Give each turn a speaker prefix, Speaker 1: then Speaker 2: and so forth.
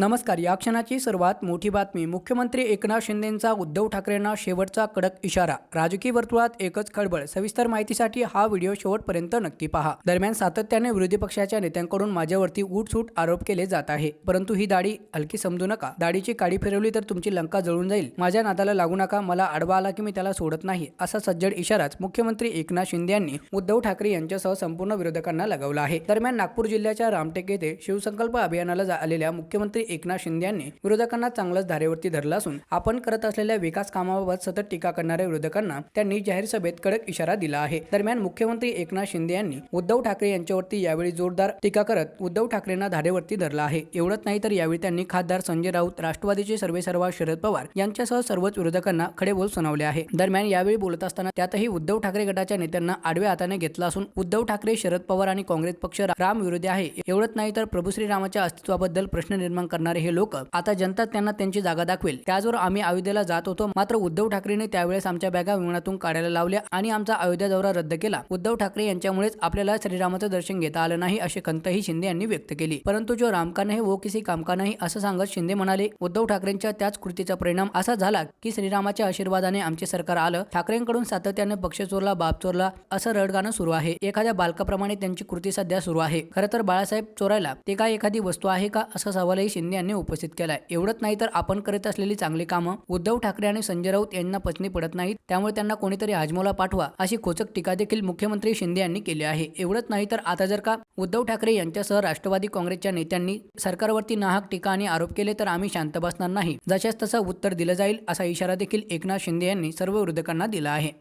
Speaker 1: नमस्कार या क्षणाची सर्वात मोठी बातमी. मुख्यमंत्री एकनाथ शिंदेंचा उद्धव ठाकरेंना शेवटचा कडक इशारा. राजकीय वर्तुळात एकच खळबळ. सविस्तर माहितीसाठी हा व्हिडिओ शेवटपर्यंत नक्की पहा. दरम्यान सातत्याने विरोधी पक्षाच्या नेत्यांकडून माझ्यावरती उठसूट आरोप केले जात आहे. परंतु ही दाढी हलकी समजू नका. दाढीची काडी फिरवली तर तुमची लंका जळून जाईल. माझ्या नादाला लागू नका. मला आडवा आला की मी त्याला सोडत नाही असा सज्जड इशाराच मुख्यमंत्री एकनाथ शिंदे यांनी उद्धव ठाकरे यांच्यासह संपूर्ण विरोधकांना लगावला आहे. दरम्यान नागपूर जिल्ह्याच्या रामटेक येथे शिवसंकल्प अभियानाला आलेल्या मुख्यमंत्री एकनाथ शिंदे यांनी विरोधकांना चांगलंच धारेवरती धरलं असून आपण करत असलेल्या विकास कामाबाबत सतत टीका करणाऱ्या विरोधकांना त्यांनी जाहीर सभेत कडक इशारा दिला आहे. दरम्यान मुख्यमंत्री एकनाथ शिंदे यांनी उद्धव ठाकरे यांच्यावरती यावेळी जोरदार टीका करत उद्धव ठाकरेंना धारेवरती धरला आहे. एवढंच नाही तर यावेळी त्यांनी खासदार संजय राऊत राष्ट्रवादीचे सर्वेसर्वा शरद पवार यांच्यासह सर्वच विरोधकांना खडे बोल सुनावले आहे. दरम्यान यावेळी बोलत असताना त्यातही उद्धव ठाकरे गटाच्या नेत्यांना आडव्या हाताने घेतला असून उद्धव ठाकरे शरद पवार आणि काँग्रेस पक्ष राम विरोधी आहे. एवढंच नाही तर प्रभू श्रीरामाच्या अस्तित्वाबद्दल प्रश्न निर्माण करणारे हे लोक आता जनता त्यांना त्यांची जागा दाखवेल. त्याचवर आम्ही अयोध्येला जात होतो. मात्र उद्धव ठाकरेने त्यावेळेस आमच्या बॅगा विमानातून काढायला लावल्या आणि आमचा अयोध्या दौरा रद्द केला. उद्धव ठाकरे यांच्यामुळेच आपल्याला श्रीरामाचं दर्शन घेता आलं नाही अशी खंतही शिंदे यांनी व्यक्त केली. परंतु जो रामका नाही वो किसी काम का नाही असं सांगत शिंदे म्हणाले उद्धव ठाकरेंच्या त्याच कृतीचा परिणाम असा झाला की श्रीरामाच्या आशीर्वादाने आमचे सरकार आलं ठाकरेंकडून सातत्याने पक्ष चोरला बाप चोरला असं रडगाणं सुरू आहे. एखाद्या बालकाप्रमाणे त्यांची कृती सध्या सुरू आहे. खरं तर बाळासाहेब चोरायला ते काय एखादी वस्तू आहे का? असा सवालही शिंदे यांनी उपस्थित केलाय. एवढंच नाही तर आपण करत असलेली चांगली कामं उद्धव ठाकरे आणि संजय राऊत यांना पचनी पडत नाहीत त्यामुळे त्यांना कोणीतरी हाजमोला पाठवा अशी खोचक टीका देखील मुख्यमंत्री शिंदे यांनी केली आहे. एवढंच नाही तर आता जर का उद्धव ठाकरे यांच्यासह राष्ट्रवादी काँग्रेसच्या नेत्यांनी सरकारवरती नाहक टीका आणि आरोप केले तर आम्ही शांत बसणार नाही. जशाच तसं उत्तर दिलं जाईल असा इशारा देखील एकनाथ शिंदे यांनी सर्व विरोधकांना दिला आहे.